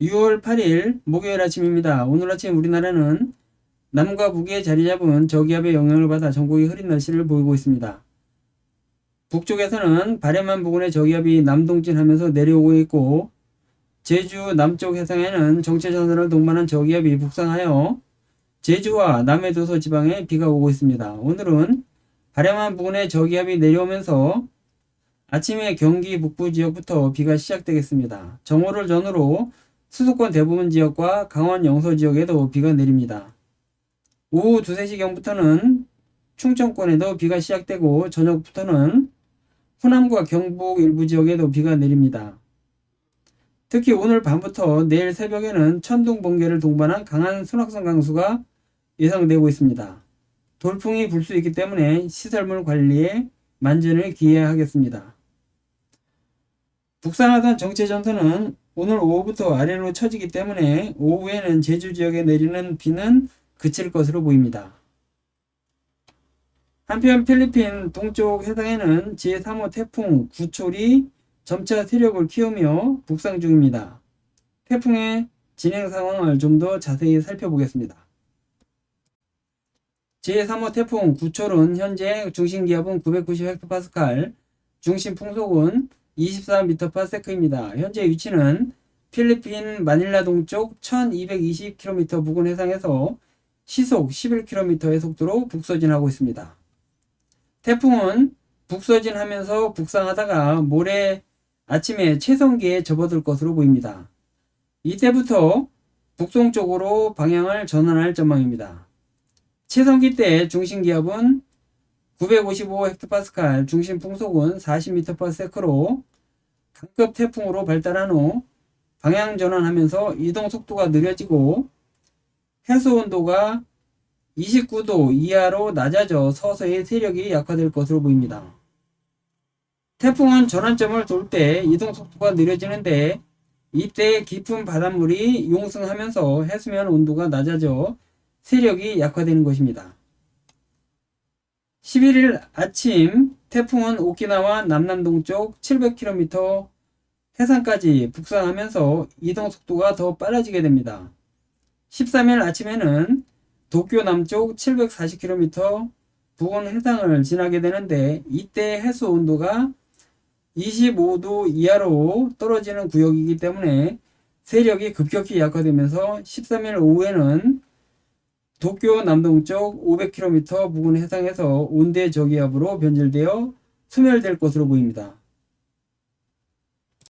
6월 8일 목요일 아침입니다. 오늘 아침 우리나라는 남과 북에 자리 잡은 저기압의 영향을 받아 전국이 흐린 날씨를 보이고 있습니다. 북쪽에서는 바람한 부근의 저기압이 남동진하면서 내려오고 있고 제주 남쪽 해상에는 정체전선을 동반한 저기압이 북상하여 제주와 남해도서 지방에 비가 오고 있습니다. 오늘은 바람한 부근의 저기압이 내려오면서 아침에 경기 북부 지역부터 비가 시작되겠습니다. 정오를 전후로 수도권 대부분 지역과 강원 영서 지역에도 비가 내립니다. 오후 2, 3시경부터는 충청권에도 비가 시작되고 저녁부터는 호남과 경북 일부 지역에도 비가 내립니다. 특히 오늘 밤부터 내일 새벽에는 천둥 번개를 동반한 강한 순학성 강수가 예상되고 있습니다. 돌풍이 불 수 있기 때문에 시설물 관리에 만전을 기해야 하겠습니다. 북상하던 정체전선은 오늘 오후부터 아래로 처지기 때문에 오후에는 제주 지역에 내리는 비는 그칠 것으로 보입니다. 한편 필리핀 동쪽 해상에는 제3호 태풍 구촐이 점차 세력을 키우며 북상 중입니다. 태풍의 진행 상황을 좀 더 자세히 살펴보겠습니다. 제3호 태풍 구촐은 현재 중심 기압은 990헥토파스칼, 중심 풍속은 24m/s입니다. 현재 위치는 필리핀 마닐라 동쪽 1220km 부근 해상에서 시속 11km의 속도로 북서진하고 있습니다. 태풍은 북서진하면서 북상하다가 모레 아침에 채성기에 접어들 것으로 보입니다. 이때부터 북동쪽으로 방향을 전환할 전망입니다. 채성기 때 중심 기압은 955헥토파스칼, 중심 풍속은 40m/s로 강급 태풍으로 발달한 후 방향 전환하면서 이동 속도가 느려지고 해수 온도가 29도 이하로 낮아져 서서히 세력이 약화될 것으로 보입니다. 태풍은 전환점을 돌 때 이동 속도가 느려지는데 이때 깊은 바닷물이 용승하면서 해수면 온도가 낮아져 세력이 약화되는 것입니다. 11일 아침 태풍은 오키나와 남남동쪽 700km 해상까지 북상하면서 이동 속도가 더 빨라지게 됩니다. 13일 아침에는 도쿄 남쪽 740km 부근 해상을 지나게 되는데 이때 해수 온도가 25도 이하로 떨어지는 구역이기 때문에 세력이 급격히 약화되면서 13일 오후에는 도쿄 남동쪽 500km 부근 해상에서 온대 저기압으로 변질되어 소멸될 것으로 보입니다.